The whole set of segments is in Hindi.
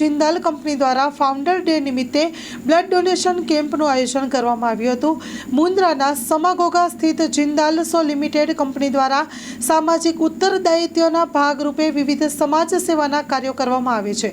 જિંદાલ કંપની દ્વારા ફાઉન્ડર ડે નિમિત્તે બ્લડ ડોનેશન કેમ્પનું આયોજન કરવામાં આવ્યું હતું. મુન્દ્રાના સમાગોગા સ્થિત જિંદાલ સો લિમિટેડ કંપની દ્વારા સામાજિક ઉત્તરદાયિત્વના ભાગરૂપે વિવિધ સમાજ સેવાના કાર્યો કરવામાં આવે છે.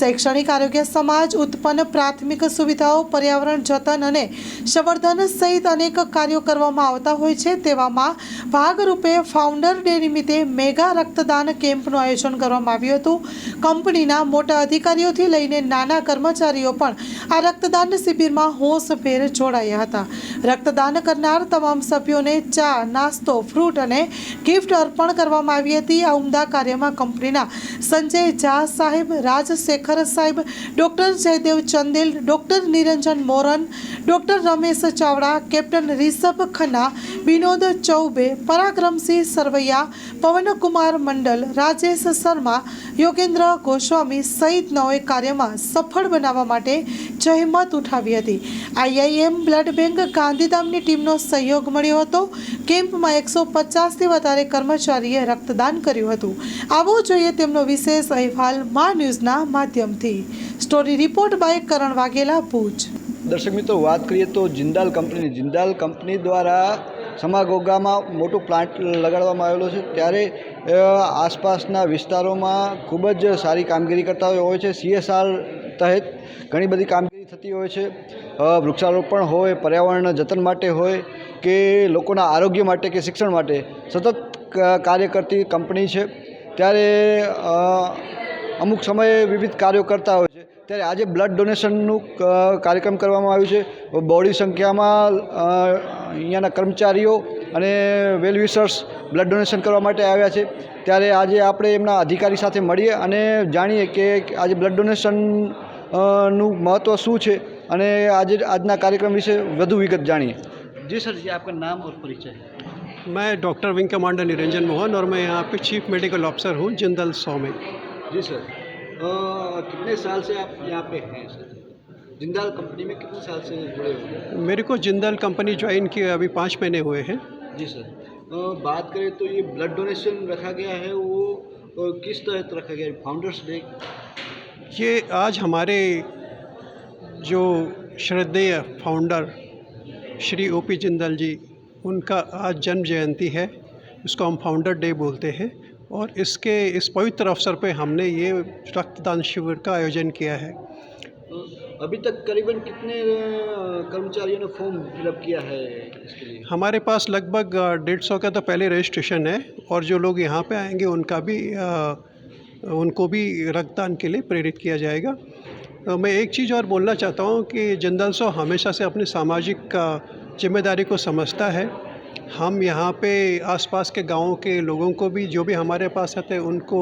શૈક્ષણિક આરોગ્ય સમાજ ઉત્પન્ન પ્રાથમિક સુવિધાઓ, પર્યાવરણ જતન અને સંવર્ધન સહિત અનેક કાર્યો કરવામાં આવતા હોય છે. તેવામાં ભાગરૂપે ફાઉન્ડર ડે નિમિત્તે મેગા રક્તદાન કેમ્પનું આયોજન કરવામાં આવ્યું હતું. કંપનીના મોટા અધિકારીઓથી લઈને નાના કર્મચારીઓ પણ આ રક્તદાન શિબિરમાં હોંશભેર જોડાયા હતા. રક્તદાન કરનાર તમામ સભ્યોને ચા, નાસ્તો, ફ્રૂટ અને ગિફ્ટ અર્પણ કરવામાં આવી હતી. આ ઉમદા કાર્યમાં કંપનીના સંજય ઝા સાહેબ, રાજશેખર સાહેબ. Doctor Jaydev Chandel, doctor Niranjan Moran, doctor Ramesh Chavda, captain Rishabh Khanna, Vinod Choubey, Parakramsinh Sarvaiya, Pawankumar Mandal, Rajesh Sharma, Yogendra Goswami સહિતનાઓએ કાર્યમાં સફળ બનાવવા માટે જહેમત ઉઠાવી હતી. આઈઆઈએમ બ્લડ બેંક ગાંધીધામની ટીમનો સહયોગ મળ્યો હતો. કેમ્પમાં એકસો પચાસથી વધારે કર્મચારીએ રક્તદાન કર્યું હતું. આવો જોઈએ તેમનો વિશેષ અહેવાલ મા ન્યૂઝના માધ્યમથી story report by Karan Vaghela Bhuj. દર્શક મિત્રો, વાત કરીએ તો જિંદાલ કંપની. જિંદાલ કંપની દ્વારા સમાગોગામાં મોટું પ્લાન્ટ લગાડવામાં આવેલો છે. ત્યારે આસપાસના વિસ્તારોમાં ખૂબ જ સારી કામગીરી કરતા હોય છે. સીએસઆર તહેત ઘણી બધી કામગીરી થતી હોય છે. વૃક્ષારોપણ હોય પર્યાવરણના જતન માટે હોય કે લોકોના આરોગ્ય માટે કે શિક્ષણ માટે સતત કાર્ય કરતી કંપની છે. ત્યારે અમુક સમયે વિવિધ કાર્યો કરતા હોય છે ત્યારે આજે બ્લડ ડોનેશનનું ક- કાર્યક્રમ કરવામાં આવ્યું છે બહોળી સંખ્યામાં અ, અહીંયાના કર્મચારીઓ અને વેલ વિશર્સ બ્લડ ડોનેશન કરવા માટે આવ્યા છે ત્યારે આજે આપણે એમના અધિકારી સાથે મળીએ અને જાણીએ કે આજે બ્લડ ડોનેશન અ, નું મહત્ત્વ શું છે અને આજે આજના કાર્યક્રમ વિશે વધુ વિગત જાણીએ જી સર जी आपका नाम और परिचय मैं doctor wing commander Niranjan Mohan और मैं यहाँ पे चीफ मेडिकल ऑफिसर हूँ जिंदल सौ में जी सर। आ, कितने साल से आप यहाँ पे हैं सर? जिंदाल कंपनी में कितने साल से जुड़े हुए हैं? मेरे को जिंदल कंपनी ज्वाइन किए अभी पाँच महीने हुए हैं। जी सर। अ, बात करें तो ये ब्लड डोनेशन रखा गया है वो अ, किस तहत रखा गया है? Founders day? ये आज हमारे जो श्रद्धेय founder Shri O P Jindal ji उनका आज जन्म जयंती है। उसको हम फाउंडर डे बोलते हैं। और इसके इस पवित्र अवसर पे हमने ये रक्तदान शिविर का आयोजन किया है। अभी तक करीबन कितने कर्मचारियों ने फॉर्म फिलअप किया है इसके लिए? हमारे पास लगभग डेढ़ सौ का तो पहले रजिस्ट्रेशन है और जो लोग यहाँ पे आएँगे उनका भी उनको भी रक्तदान के लिए प्रेरित किया जाएगा। मैं एक चीज़ और बोलना चाहता हूँ कि जिंदल सौ हमेशा से अपनी सामाजिक ज़िम्मेदारी को समझता है। हम यहाँ पे आसपास के गाँवों के लोगों को भी, जो भी हमारे पास आते हैं, उनको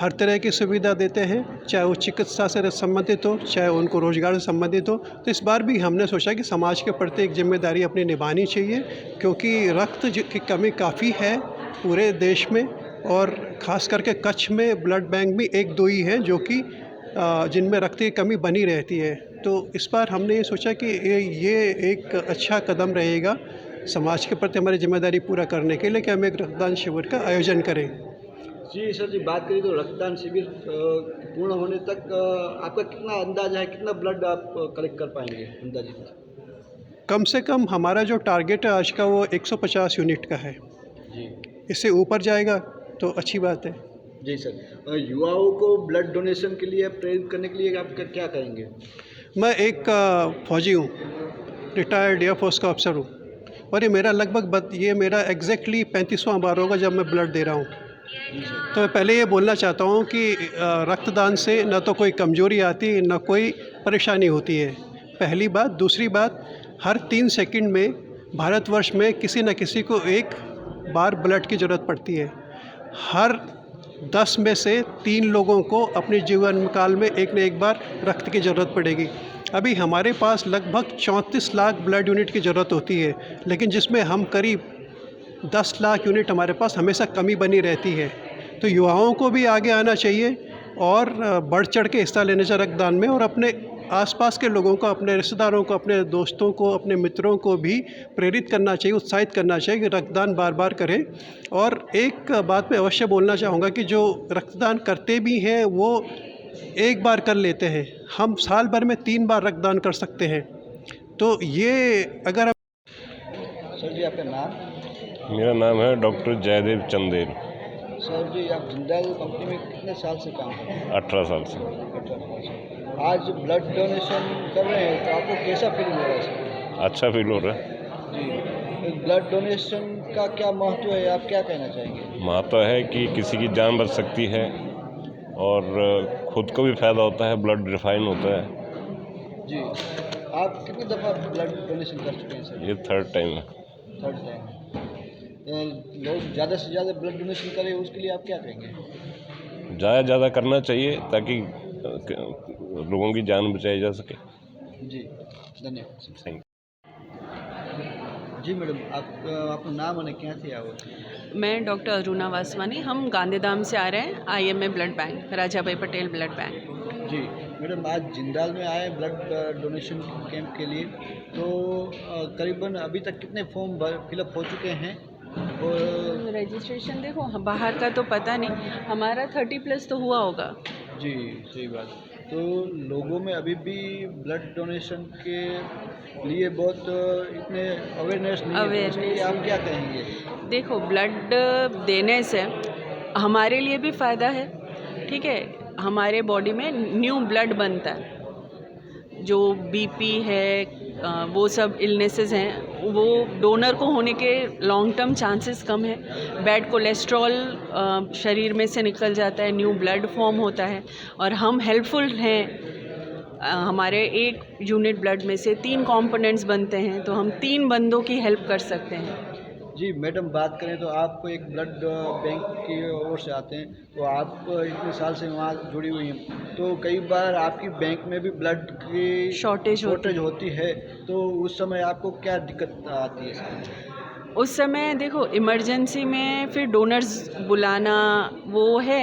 हर तरह की सुविधा देते हैं, चाहे वो चिकित्सा से संबंधित हो, चाहे उनको रोज़गार से संबंधित हो। तो इस बार भी हमने सोचा कि समाज के प्रति एक ज़िम्मेदारी अपनी निभानी चाहिए, क्योंकि रक्त की कमी काफ़ी है पूरे देश में, और ख़ास करके कच्छ में ब्लड बैंक भी एक दो ही हैं, जो कि जिनमें रक्त की कमी बनी रहती है। तो इस बार हमने ये सोचा कि ये एक अच्छा कदम रहेगा समाज के प्रति हमारी ज़िम्मेदारी पूरा करने के लिए कि हम एक रक्तदान शिविर का आयोजन करें। जी सर जी बात करें तो रक्तदान शिविर पूर्ण होने तक आपका कितना अंदाज़ा है? कितना ब्लड आप कलेक्ट कर पाएँगे अंदाजित कम से कम हमारा जो टारगेट है आज का वो 150 यूनिट का है। जी। इससे ऊपर जाएगा तो अच्छी बात है। जी सर। युवाओं को ब्लड डोनेशन के लिए प्रेरित करने के लिए आप क्या कहेंगे मैं एक फौजी हूँ। रिटायर्ड एयरफोर्स का अफसर हूँ। और ये मेरा लगभग ये मेरा एग्जैक्टली पैंतीसवां बार होगा जब मैं ब्लड दे रहा हूँ। तो मैं पहले ये बोलना चाहता हूँ कि रक्तदान से न तो कोई कमज़ोरी आती, न कोई परेशानी होती है। पहली बात। दूसरी बात, हर तीन सेकंड में, भारतवर्ष में किसी न किसी को एक बार ब्लड की ज़रूरत पड़ती है। हर दस में से तीन लोगों को अपने जीवन काल में एक न एक बार रक्त की ज़रूरत पड़ेगी। अभी हमारे पास लगभग चौंतीस लाख ब्लड यूनिट की ज़रूरत होती है, लेकिन जिसमें हम करीब दस लाख यूनिट हमारे पास हमेशा कमी बनी रहती है। तो युवाओं को भी आगे आना चाहिए और बढ़ चढ़ के हिस्सा लेना चाहिए रक्तदान में और अपने आसपास के लोगों को, अपने रिश्तेदारों को, अपने दोस्तों को, अपने मित्रों को भी प्रेरित करना चाहिए, उत्साहित करना चाहिए कि रक्तदान बार बार करें। और एक बात मैं अवश्य बोलना चाहूँगा कि जो रक्तदान करते भी हैं, वो एक बार कर लेते हैं। हम साल भर में तीन बार रक्तदान कर सकते हैं। तो ये अगर आप सर जी आपका नाम? मेरा नाम है डॉक्टर जयदेव चंदेल। सर जी आप जिंदाल कंपनी में कितने साल से काम कर रहे हैं? अठारह साल से। अठारह साल आज ब्लड डोनेशन कर रहे हैं तो आपको कैसा फील हो रहा है अच्छा फील हो रहा है। जी। ब्लड डोनेशन का क्या महत्व है आप क्या कहना चाहेंगे? महत्व है कि किसी की जान बच सकती है। और ख़ुद को भी फ़ायदा होता है ब्लड रिफाइन होता है। जी। आप कितनी दफ़ा ब्लड डोनेशन कर चुके हैं सर ये थर्ड टाइम है। थर्ड टाइम तो लोग ज़्यादा से ज़्यादा ब्लड डोनेशन करें उसके लिए आप क्या कहेंगे? ज़्यादा ज़्यादा करना चाहिए ताकि लोगों की जान बचाई जा सके। जी। धन्यवाद थैंक જી મેડમ આપ આપનું નામ અને ક્યાંથી આવો છો मैं डॉक्टर अरुणा वासवानी हम गांधीधाम से आ रहे हैं IMA blood bank Raja Bhai Patel blood bank ji madam आज जिंदाल में आए ब्लड डोनेशन कैंप के लिए तो अ, करीबन अभी तक कितने फॉर्म फिलअप हो चुके हैं और रजिस्ट्रेशन देखो हम- बाहर का तो पता नहीं हमारा थर्टी प्लस तो हुआ होगा जी सही बात तो लोगों में अभी भी ब्लड डोनेशन के लिए बहुत इतने अवेयरनेस नहीं है। तो आप क्या कहेंगे? देखो ब्लड देने से हमारे लिए भी फ़ायदा है ठीक है? हमारे बॉडी में न्यू ब्लड बनता है। जो बीपी है वो सब इलनेसेस हैं, वो डोनर को होने के लॉन्ग टर्म चांसेस कम है। बैड कोलेस्ट्रॉल शरीर में से निकल जाता है न्यू ब्लड फॉर्म होता है और हम हेल्पफुल हैं। हमारे एक यूनिट ब्लड में से तीन कंपोनेंट्स बनते हैं तो हम तीन बंदों की हेल्प कर सकते हैं। जी मैडम बात करें तो आप एक ब्लड बैंक की ओर से आते हैं तो आप इतने साल से वहाँ जुड़ी हुई हैं। तो कई बार आपकी बैंक में भी ब्लड की शॉर्टेज शॉर्टेज होती है तो उस समय आपको क्या दिक्कत आती है? उस समय देखो इमरजेंसी में फिर डोनर्स बुलाना वो है।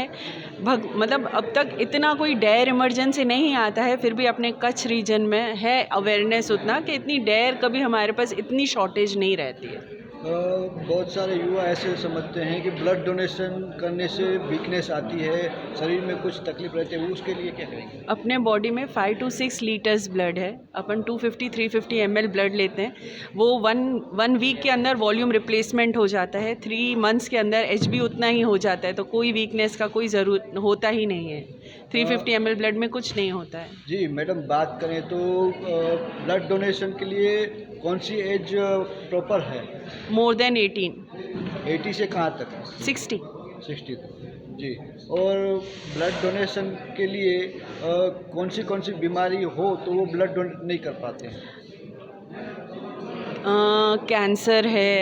भग मतलब अब तक इतना कोई डेयर इमरजेंसी नहीं आता है फिर भी अपने कच्छ रीजन में है अवेयरनेस उतना कि इतनी डेयर कभी हमारे पास इतनी शॉर्टेज नहीं रहती है। बहुत सारे युवा ऐसे समझते हैं कि ब्लड डोनेशन करने से वीकनेस आती है, शरीर में कुछ तकलीफ़ रहती है उसके लिए क्या करेंगे? अपने बॉडी में five to six litres blood है। अपन two fifty three fifty M blood लेते हैं। वो वन वन वीक के अंदर वॉल्यूम रिप्लेसमेंट हो जाता है। थ्री मंथ्स के अंदर एचबी उतना ही हो जाता है। तो कोई वीकनेस का कोई ज़रूरत होता ही नहीं है। थ्री फिफ्टी एम ब्लड में कुछ नहीं होता है। जी मैडम बात करें तो ब्लड डोनेशन के लिए कौन सी एज प्रॉपर है? मोर देन एटीन एटी से कहाँ तक? सिक्सटी सिक्सटी तक। जी और ब्लड डोनेशन के लिए अ, कौन सी कौन सी बीमारी हो तो वो ब्लड डोनेट नहीं कर पाते हैं? कैंसर है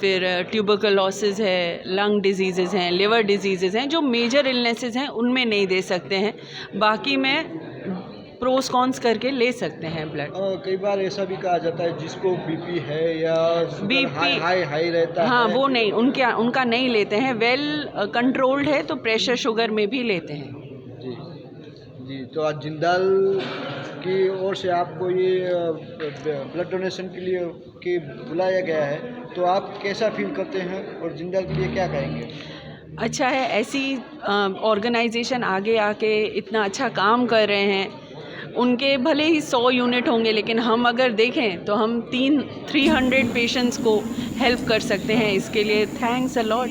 फिर ट्यूबरकुलोसिस है लंग डिजीज़ेज हैं लिवर डिजीज़ेज हैं जो मेजर इलनेसेस हैं उनमें नहीं दे सकते हैं। बाकी में प्रोस कॉन्स करके ले सकते हैं ब्लड कई बार ऐसा भी कहा जाता है जिसको बीपी है या BP हाई हाई हाई रहता हाँ है। वो नहीं उनके उनका नहीं लेते हैं। वेल कंट्रोल्ड है तो प्रेशर शुगर में भी लेते हैं। जी जी तो आज जिंदाल से आपको ये ब्लड डोनेशन के लिए के बुलाया गया है तो आप कैसा फील करते हैं और जिंदाल के लिए क्या कहेंगे? अच्छा है, ऐसी ऑर्गेनाइजेशन आगे आके इतना अच्छा काम कर रहे हैं, उनके भले ही सौ यूनिट होंगे, लेकिन हम अगर देखें तो हम तीन थ्री हंड्रेड पेशेंट्स को हेल्प कर सकते हैं, इसके लिए थैंक्स अ लॉट